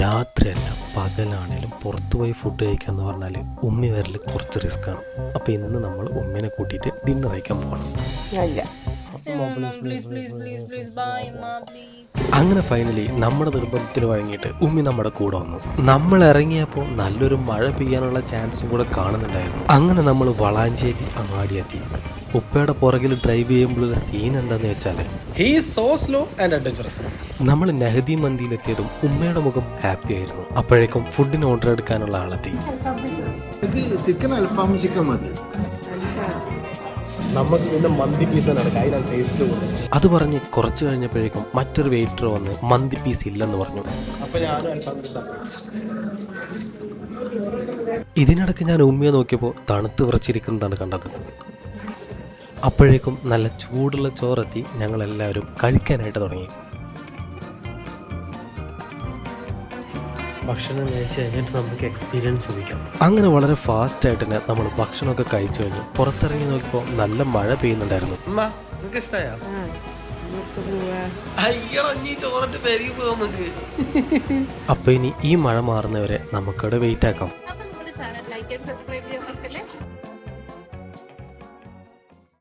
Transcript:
രാത്രിയല്ല പകലാണേലും പുറത്തു പോയി ഫുഡ് കഴിക്കുക എന്ന് പറഞ്ഞാൽ ഉമ്മി വരൽ കുറച്ച് റിസ്ക് ആണ്. അപ്പോൾ ഇന്ന് നമ്മൾ ഉമ്മിനെ കൂട്ടിയിട്ട് ഡിന്നർ കഴിക്കാൻ പോകണം അങ്ങനെ ഫൈനലി നമ്മുടെ നിർബന്ധത്തിന് വഴങ്ങിയിട്ട് ഉമ്മി നമ്മുടെ കൂടെ വന്നു. നമ്മൾ ഇറങ്ങിയപ്പോൾ നല്ലൊരു മഴ പെയ്യാനുള്ള ചാൻസും കൂടെ കാണുന്നുണ്ടായിരുന്നു. അങ്ങനെ നമ്മൾ വളാഞ്ചേരി അങ്ങാടിയെത്തി. ഉപ്പയുടെ പുറകിൽ ഡ്രൈവ് ചെയ്യുമ്പോഴുള്ള സീൻ എന്താന്ന് വെച്ചാൽ സോ സ്ലോ ആൻഡ് അഡ്വഞ്ചറസ് നമ്മൾ നെഹദി മന്തിയിലെത്തിയതും ഉമ്മയുടെ മുഖം ഹാപ്പി ആയിരുന്നു. അപ്പോഴേക്കും ഫുഡിന് ഓർഡർ എടുക്കാനുള്ള ആളെത്തി. ചിക്കൻ അൽഫാം ചിക്കൻ മതി. നമുക്ക് പിന്നെ മന്തി പീസ് ടേസ്റ്റ് അത് പറഞ്ഞ് കുറച്ച് കഴിഞ്ഞപ്പോഴേക്കും മറ്റൊരു വെയിറ്റർ വന്ന് മന്തി പീസ് ഇല്ലെന്ന് പറഞ്ഞു. ഇതിനിടയ്ക്ക് ഞാൻ ഉമ്മയെ നോക്കിയപ്പോൾ തണുത്ത് വിറച്ചിരിക്കുന്നതാണ് കണ്ടത്. അപ്പോഴേക്കും നല്ല ചൂടുള്ള ചോറെത്തി ഞങ്ങളെല്ലാവരും കഴിക്കാനായിട്ട് തുടങ്ങി. ഭക്ഷണം കഴിച്ച് കഴിഞ്ഞിട്ട് നമുക്ക് എക്സ്പീരിയൻസ് ചോദിക്കാം. അങ്ങനെ വളരെ ഫാസ്റ്റ് ആയിട്ട് തന്നെ നമ്മൾ ഭക്ഷണമൊക്കെ കഴിച്ചു കഴിഞ്ഞു. പുറത്തിറങ്ങി നോക്കിയപ്പോൾ നല്ല മഴ പെയ്യുന്നുണ്ടായിരുന്നു. പോവാ. അപ്പൊ ഇനി ഈ മഴ മാറുന്നവരെ നമുക്കവിടെ വെയിറ്റ് ആക്കാം. അപ്പൊ നമ്മുടെ ചാനൽ ലൈക്ക് ആൻഡ് സബ്സ്ക്രൈബ് ചെയ്യാൻ